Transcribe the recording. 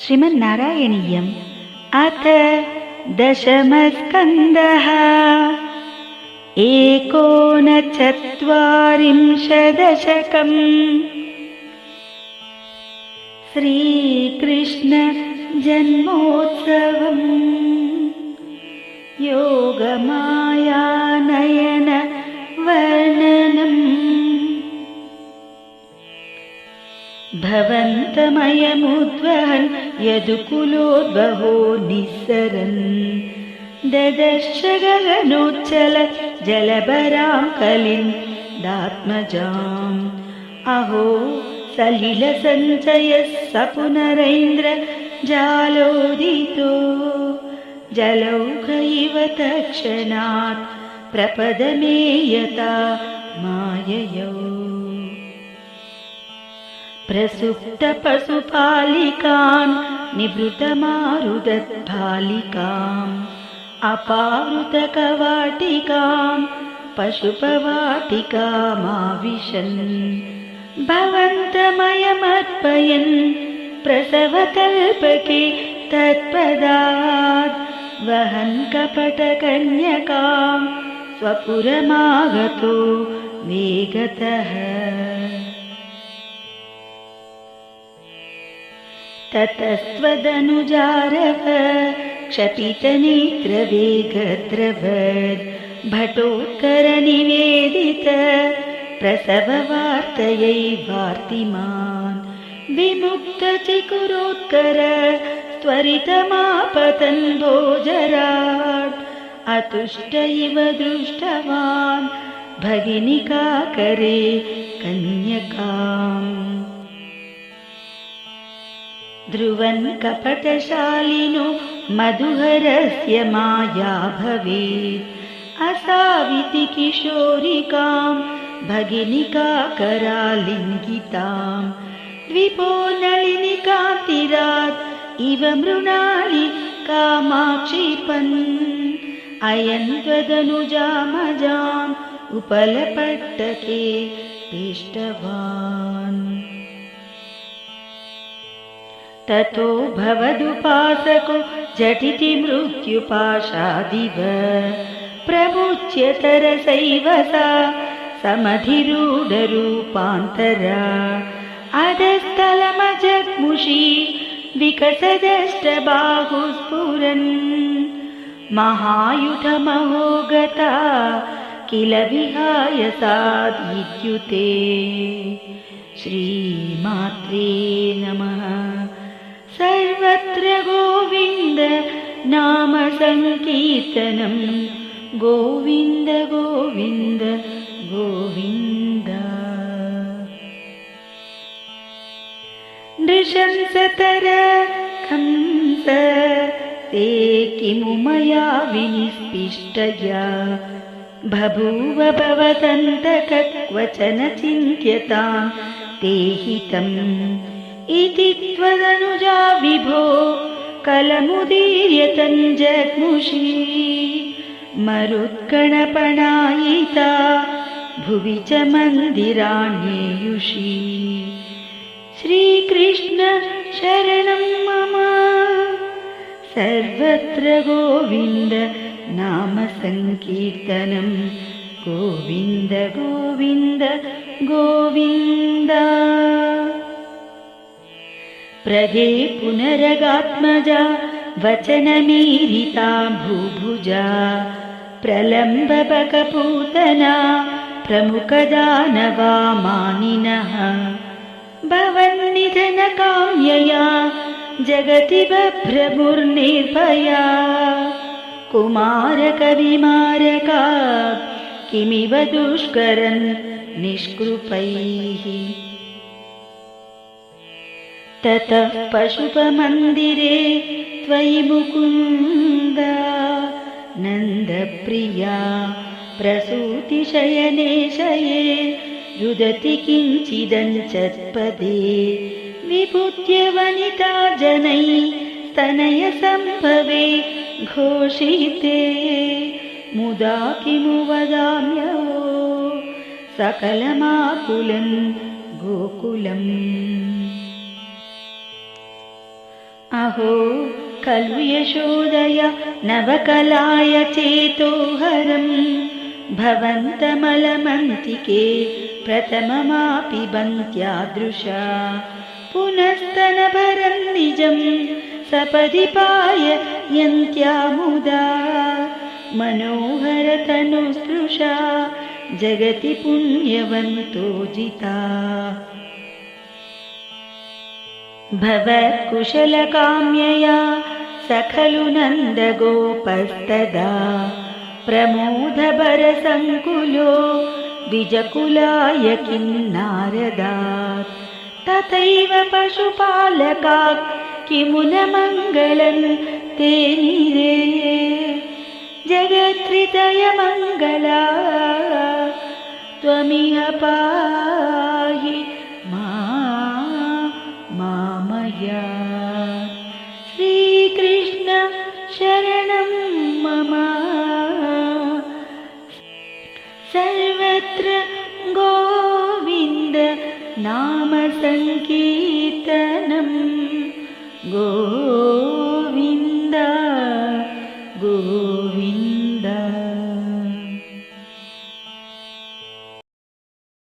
श्रीमन्नारायणीयम्। अथ दशमस्कन्दः। एकोनचत्वारिंशदशकम्। श्रीकृष्णजन्मोत्सवम् योगमायानयन वर्णनम् भवन्तमयमुद्वहन् यदुकुलोद्बहो निःसरन्। ददर्श गगनोच्चल जलभरां कलिन् दात्मजाम्। अहो सलिलसञ्चयः स पुनरैन्द्र जालोदितो। जलौघ इव तक्षणात् प्रपदमेयता माययौ प्रसुप्तपशुपालिकान् निवृतमारुदत्पालिकाम् अपावृतकवाटिकां पशुपवाटिकामाविशन्। भवन्तमयमर्पयन् प्रसवकल्पके तत्पदात्। वहन् कपटकन्यकां स्वपुरमागतो वेगतः ततस्त्वदनुजारव क्षपितनेत्रवेगद्रवद् भटोत्करनिवेदित प्रसववार्तयै वार्तिमान् विमुक्तचिकुरोत्कर त्वरितमापतन् भोजराट् अतुष्ट इव दृष्टवान् भगिनिकाकरे कन्यकाम् ध्रुवन् कपटशालिनो मधुहरस्य माया भवेत्। असाविति किशोरिकां भगिनिकाकरालिङ्गितां द्विपो नलिनिकान्तिरात् इव मृणालि कामाक्षिपन्। अयन् त्वदनुजामजाम् उपलपट्टके तिष्ठवान् ततो भवदुपासको झटिति मृत्युपाशादिव। प्रमुच्यतरसैव सा समधिरूढरूपान्तरा। अधस्थलमजग्मुषी विकसदष्टबाहुस्फुरन्। महायुधमहो गता किल विहाय साद्विद्युते श्रीमात्रे नमः नाम सङ्कीर्तनं गोविन्द गोविन्द गोविन्द। नृशंसतर कंस ते किमु मया विनिष्पिष्टया। बभूव भवदन्तकक्वचन चिन्त्यतां ते हितम् इति त्वदनुजा विभो कलमुदीर्यतञ्जग्मुषी मरुत्कणपणायिता भुवि च मन्दिराण्येयुषी। श्रीकृष्ण शरणं मम। सर्वत्र गोविन्द नाम सङ्कीर्तनं। गोविन्द गोविन्द गोविन्द प्रगे पुनरगात्मजा वचनमीरिता भूभुजा प्रलम्बबकपूतना प्रमुखदानवा मानिनः भवन्निधनकाम्यया जगति बभ्रमुर्निर्भया कुमारकविमारका किमिव दुष्करन् निष्कृपैः ततः पशुपमन्दिरे त्वयि मुकुन्द। नन्दप्रिया प्रसूतिशयने शये रुदति किञ्चिदञ्चत्पदे। विभुत्य वनिता जनै स्तनयसम्भवे घोषिते। मुदा किमु वदाम्यो सकलमाकुलं गोकुलम् अहो खलु यशोदय नवकलाय चेतोहरम् भवन्तमलमन्तिके प्रथममापि बन्त्यादृशा। पुनस्तनभरं निजं सपदि पाययन्त्या मुदा मनोहरतनुस्पृशा जगति पुण्यवन्तो जिता भवत्कुशलकाम्यया स खलु नन्दगोपस्तदा। प्रमोदभरसङ्कुलो द्विजकुलाय किन्नारदात् तथैव पशुपालका किमु न मङ्गलं ते निरे। जगत्रितयमङ्गला त्वमिह पाहि मामया श्रीकृष्ण शरणं मम। सर्वत्र गोविन्द नाम सङ्कीर्तनं। गोविन्द गो